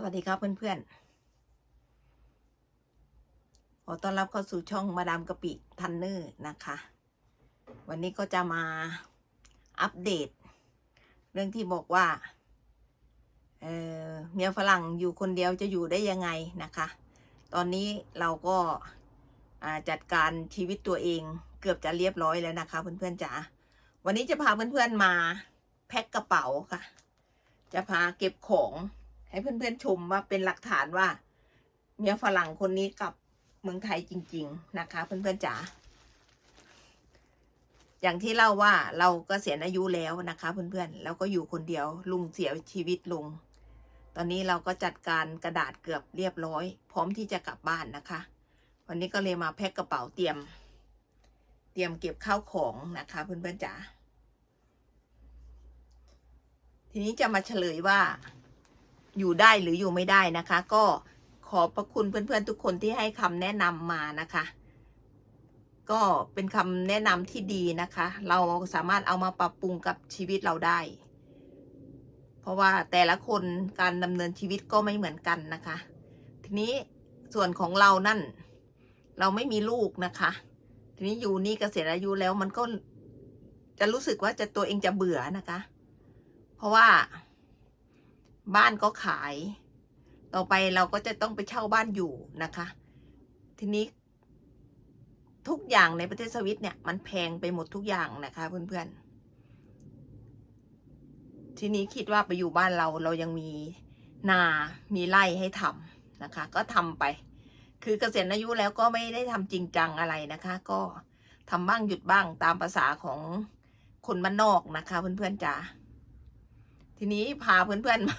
สวัสดีครับเพื่อนๆ ขอต้อนรับเข้าสู่ช่องมาดามกะปิทันเนอร์นะคะ วันนี้ก็จะมาอัปเดต เรื่องที่บอกว่าเออเมียฝรั่งอยู่คนเดียวจะอยู่ได้ยังไงนะคะ ตอนนี้เราก็าจัดการชีวิตตัวเองเกือบจะเรียบร้อยแล้วนะคะ เพื่อนๆจ๋า วันนี้จะพาเพื่อนๆมาแพ็คกระเป๋าค่ะ จะพาเก็บของ ให้เพื่อนๆชมว่าเป็นหลักฐานว่า เมียฝรั่งคนนี้กับเมืองไทยจริง ๆ นะคะ เพื่อนๆจ๋าอย่างที่เล่าว่าเราก็เสียอายุแล้วนะคะ เพื่อนๆแล้วก็อยู่คนเดียวลุงเสียชีวิตลุงตอนนี้เราก็จัดการกระดาษเกือบเรียบร้อย พร้อมที่จะกลับบ้านนะคะ วันนี้ก็เลยมาแพ็คกระเป๋าเตรียม เตรียมเก็บข้าวของนะคะ เพื่อนๆจ๋าทีนี้จะมาเฉลยว่า อยู่ได้หรืออยู่ไม่ได้นะคะ ก็ขอบพระคุณเพื่อนๆทุกคนที่ให้คำแนะนำมานะคะ ก็เป็นคำแนะนำที่ดีนะคะ เราสามารถเอามาปรับปรุงกับชีวิตเราได้ เพราะว่าแต่ละคนการดำเนินชีวิตก็ไม่เหมือนกันนะคะ ทีนี้ส่วนของเรานั่น เราไม่มีลูกนะคะ ทีนี้อยู่นี่เกษียณอายุแล้วมันก็จะรู้สึกว่าจะตัวเองจะเบื่อนะคะ เพราะว่า บ้านก็ขาย ต่อไปเราก็จะต้องไปเช่าบ้านอยู่นะคะ ทีนี้ ทุกอย่างในประเทศสวิตเนี่ย มันแพงไปหมดทุกอย่างนะคะ เพื่อนๆ ทีนี้คิดว่าไปอยู่บ้านเราเรายังมีนามีไร่ให้ทำนะคะ ก็ทำไป คือเกษียณอายุแล้วก็ไม่ได้ทำจริงจังอะไรนะคะ ก็ทำบ้างหยุดบ้างตามภาษาของคนบ้านนอกนะคะ เพื่อนๆจ๋าทีนี้พาเพื่อนๆมา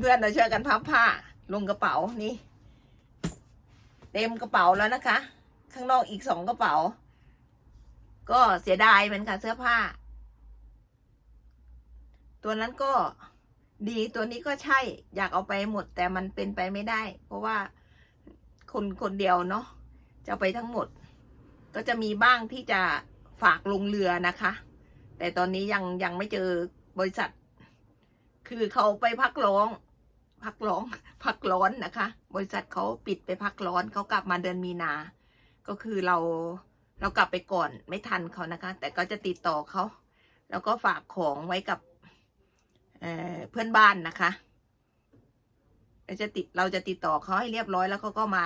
เพื่อนๆเราช่วยกันพับผ้า ลงกระเป๋านี่ เต็มกระเป๋าแล้วนะคะ ข้างนอกอีกสองกระเป๋า ก็เสียดายเหมือนกันเสื้อผ้า ตัวนั้นก็ดีตัวนี้ก็ใช่อยากเอาไปหมด แต่มันเป็นไปไม่ได้ เพราะว่าคนคนเดียวเนาะจะไปทั้งหมด ก็จะมีบ้างที่จะฝากลงเรือนะคะ แต่ตอนนี้ยังยังไม่เจอบริษัท คือเขาไปพักร้อง พักร้อง พักร้อนนะคะ บริษัทเขาปิดไปพักร้อนเขากลับมาเดือนมีนา ก็คือเราเรากลับไปก่อนไม่ทันเขานะคะ แต่ก็จะติดต่อเขา แล้วก็ฝากของไว้กับเเพื่อนบ้านนะคะเราจะติดเราจะติดต่อเขาให้เรียบร้อยแล้วเขาก็มา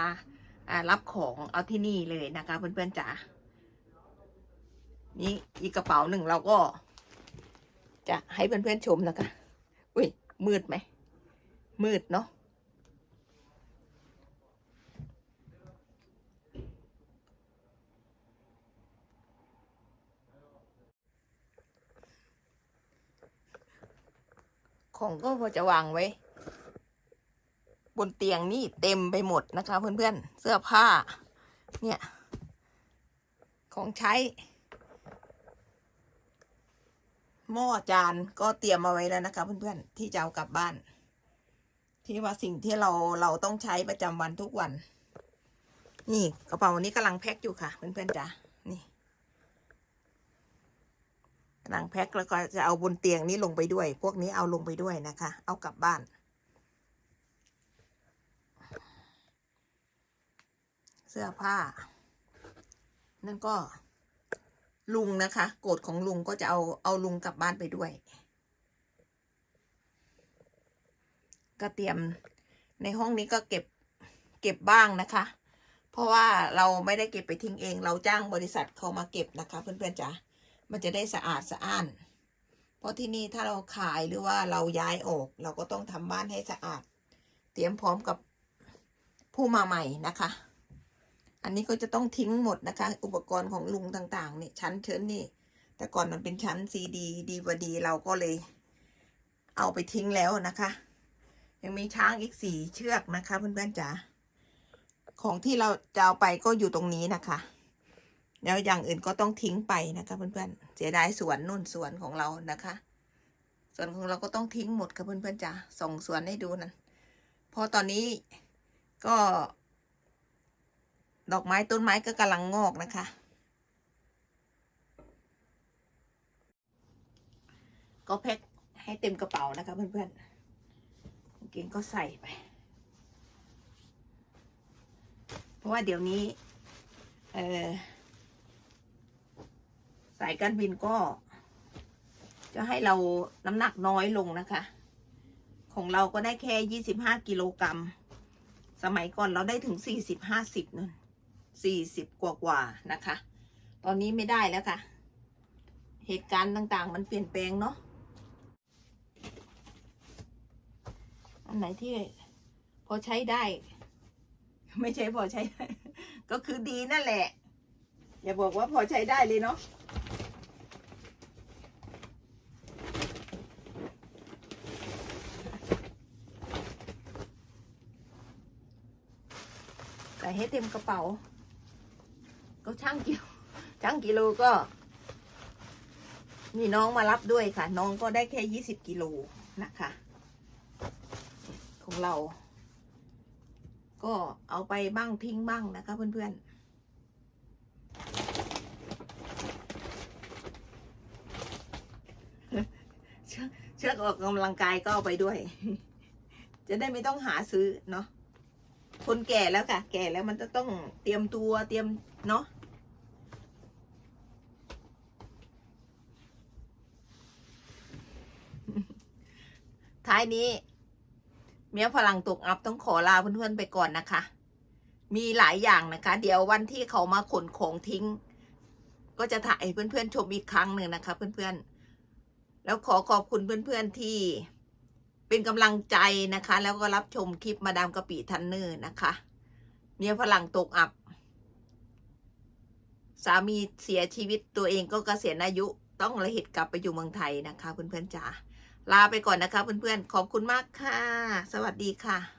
รับของเอาที่นี่เลยนะคะ เพื่อนๆจ๋านี่อีกกระเป๋าหนึ่งเราก็ จะให้เพื่อนๆชมนะคะ อุ้ยมืดไหม มืดเนาะของก็พอจะวางไว้ บนเตียงนี่เต็มไปหมดนะคะ เพื่อนๆ เสื้อผ้า เนี่ย ของใช้ หม้อจานก็เตรียมมาไว้แล้วนะคะ เพื่อนๆ ที่จะเอากลับบ้าน ที่ว่าสิ่งที่เราเราต้องใช้ประจำวันทุกวัน นี่กระเป๋านี้กำลังแพ็คอยู่ค่ะ เพื่อนๆจ๋านี่กำลังแพ็คแล้วก็จะเอาบนเตียงนี้ลงไปด้วย พวกนี้เอาลงไปด้วยนะคะ เอากลับบ้าน เสื้อผ้า นั่นก็ลุงนะคะ โกรธของลุงก็จะเอาเอาลุงกลับบ้านไปด้วย ก็เตรียมในห้องนี้ก็เก็บเก็บบ้างนะคะ เพราะว่าเราไม่ได้เก็บไปทิ้งเอง เราจ้างบริษัทเขามาเก็บนะคะ เพื่อนๆจ๋ามันจะได้สะอาดสะอ้าน เพราะที่นี่ถ้าเราขายหรือว่าเราย้ายออก เราก็ต้องทำบ้านให้สะอาด เตรียมพร้อมกับผู้มาใหม่นะคะ อันนี้ก็จะต้องทิ้งหมดนะคะ อุปกรณ์ของลุงต่างๆเนี่ยชั้นเชิญนี่ แต่ก่อนมันเป็นชั้นซีดีดีวดีเราก็เลย เอาไปทิ้งแล้วนะคะ ยังมีช้างอีกสี่เชือกนะคะ เพื่อนๆจ๋าของที่เราจะเอาไปก็อยู่ตรงนี้นะคะ แล้วอย่างอื่นก็ต้องทิ้งไปนะคะ เพื่อนๆเสียดายสวนนุ่นสวนของเรานะคะสวนของเราก็ต้องทิ้งหมดค่ะเพื่อนๆจ๋าส่งสวนให้ดูนั่นเพราะตอนนี้ก็ ดอกไม้ต้นไม้ก็กำลังงอกนะคะ ก็แพ็คให้เต็มกระเป๋านะคะเพื่อนๆ เกงก็ใส่ไป เพราะว่าเดี๋ยวนี้ เออสายการบินก็ จะให้เราน้ำหนักน้อยลงนะคะ ของเราก็ได้แค่ยี่สิบห้ากิโลกรัม สมัยก่อนเราได้ถึงสี่สิบห้าสิบนั่นสี่สิบกว่ากว่านะคะ ตอนนี้ไม่ได้แล้วค่ะ เหตุการณ์ต่างๆ มันเปลี่ยนแปลงเนาะ อันไหนที่พอใช้ได้ ไม่ใช่พอใช้ได้ ก็คือดีนั่นแหละ อย่าบอกว่าพอใช้ได้เลยเนาะใส่ให้เต็มกระเป๋า ก็ช่างกิโลช่างกิโลก็ มีน้องมารับด้วยค่ะ น้องก็ได้แค่ยี่สิบกิโลนะคะ ของเรา ก็เอาไปบ้างทิ้งบ้างนะคะเพื่อนๆเชือกเชือออกกำลังกายก็เอาไปด้วย จะได้ไม่ต้องหาซื้อเนาะ คนแก่แล้วค่ะ แก่แล้วมันจะต้องเตรียมตัวเตรียมเนาะ ท้ายนี้ เมียฝรั่งตกอับต้องขอลาเพื่อนๆไปก่อนนะคะ มีหลายอย่างนะคะ เดี๋ยววันที่เขามาขนของทิ้ง ก็จะถ่ายให้เพื่อนๆชมอีกครั้งหนึ่งนะคะ เพื่อนๆ แล้วขอขอบคุณเพื่อนๆที่เป็นกำลังใจนะคะ แล้วก็รับชมคลิปมาดามกะปิทันเนอร์นะคะ เมียฝรั่งตกอับ สามีเสียชีวิตตัวเองก็เกษียณอายุต้องระเหตุกลับไปอยู่เมืองไทยนะคะ เพื่อนๆจ๋า ลาไปก่อนนะคะเพื่อนๆ ขอบคุณมากค่ะ สวัสดีค่ะ